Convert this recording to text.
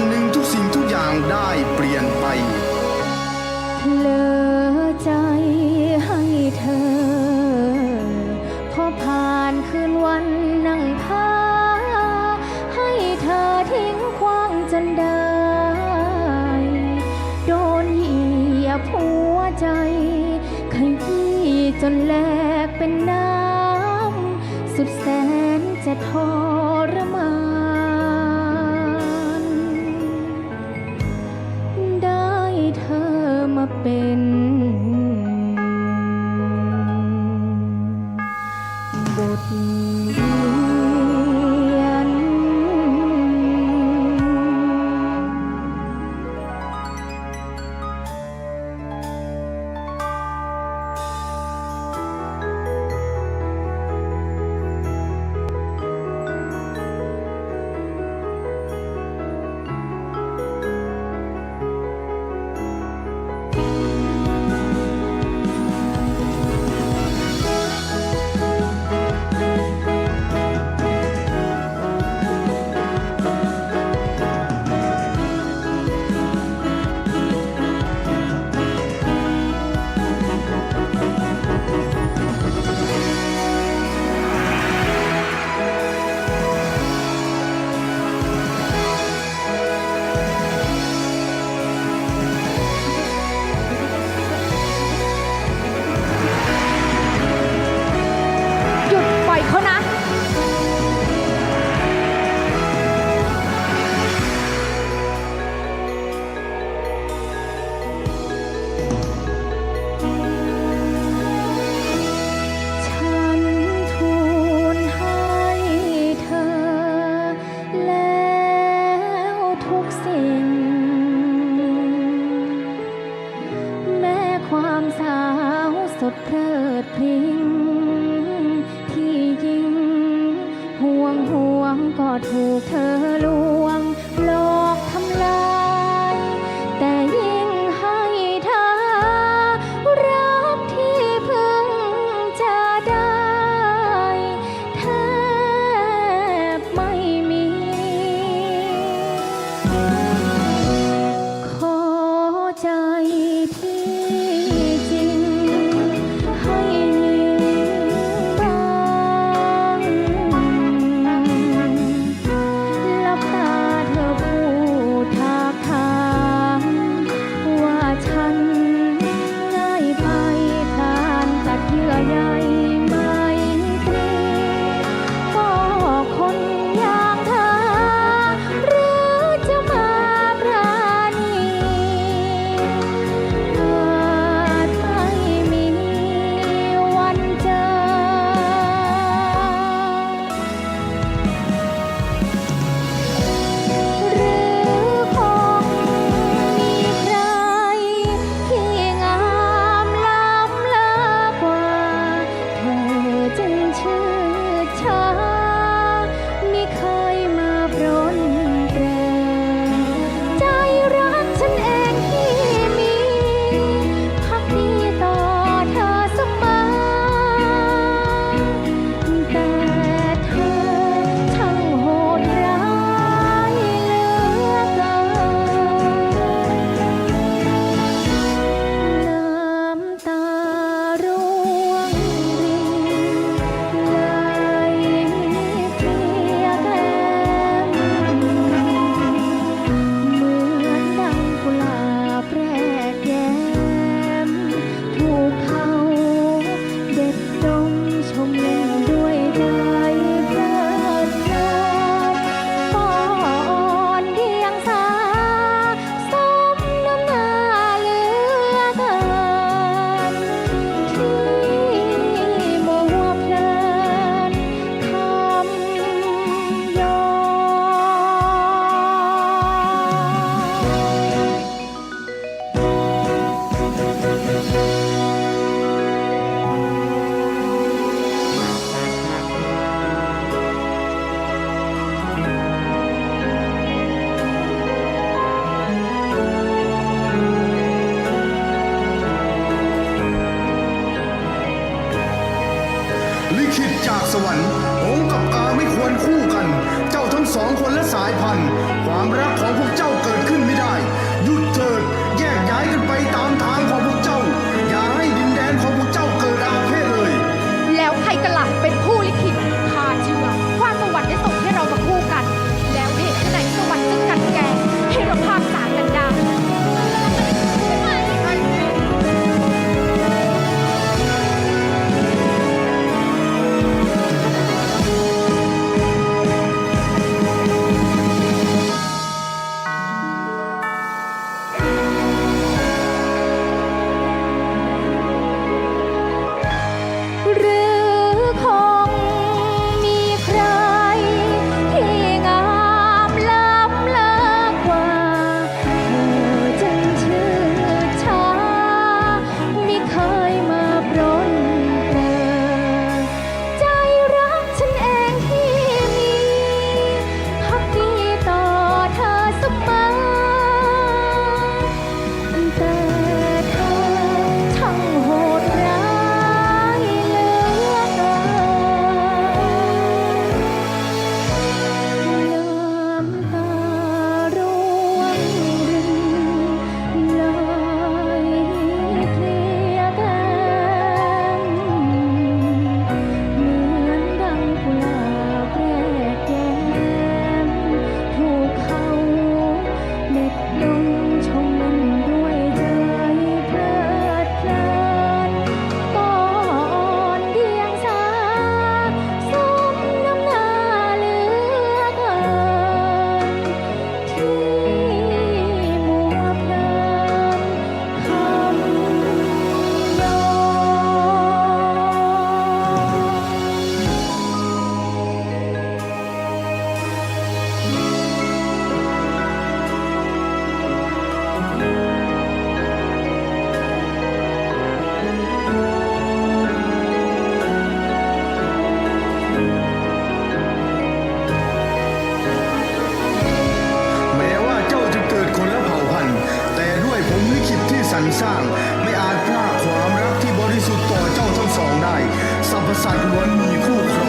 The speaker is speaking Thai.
วันหนึ่งทุกสิ่งทุกอย่างได้เปลี่ยนไปเลอใจให้เธอ พอผ่านคืนวันนั่งพาให้เธอทิ้งขว้างจนได้ โดนเหยียบหัวใจขยี้จนแหลกเป็นน้ำ สุดแสนจะทร ดพลิงที่ยิงห่วงห่วงก็ถูกเธอล ไม่อาจพลากความรักที่บริสุทธิ์ต่อเจ้าทั้งสองได้ สรรพสัตว์ล้วนมีคู่คร